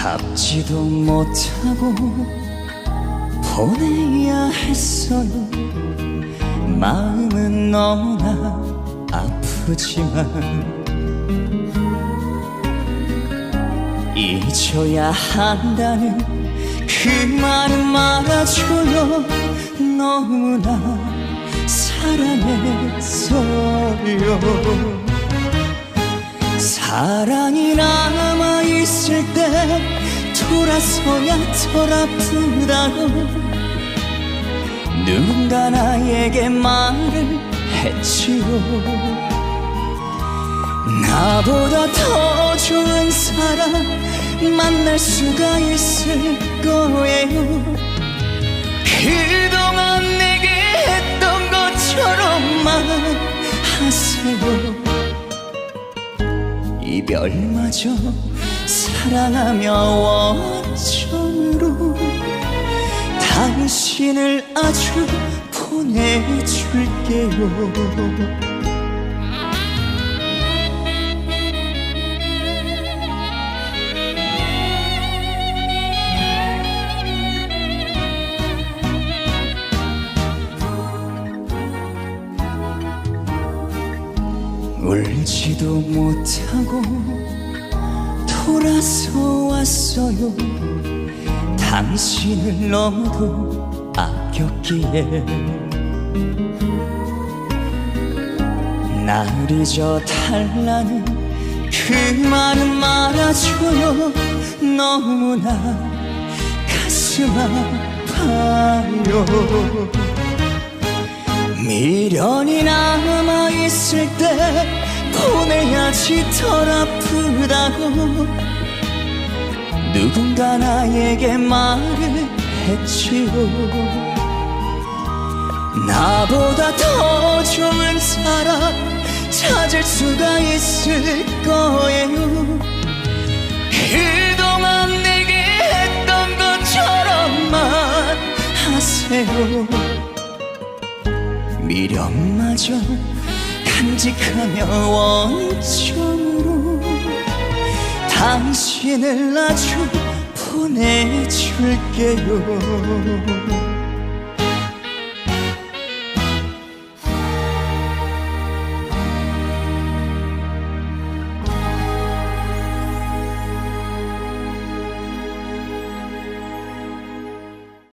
잡지도 못하고 보내야 했어요. 마음은 너무나 아프지만 잊어야 한다는 그 말은 말아줘요. 너무나 사랑했어요. 사랑이 남아있을 때 돌아서야 덜 아프다고. 누군가 나에게 말을 했지요 나보다 더 좋은 사람 만날 수가 있을 거예요. 그동안 내게 했던 것처럼만 하세요. 이별마저 사랑하며 원점으로 당신을 아주 보내줄게요. 울지도 못하고 돌아서 왔어요. 당신을 너무도 아꼈기에. 나를 잊어 달라는 그 말은 말아줘요. 너무나 가슴 아파요. 미련이 남아있을 때 보내야지 덜 아프다고 누군가 나에게 말을 했지요 나보다 더 좋은 사람 찾을 수가 있을 거예요. 그동안 내게 했던 것처럼만 하세요. 미련마저 간직하며 원점으로 당신을 아주 보내줄게요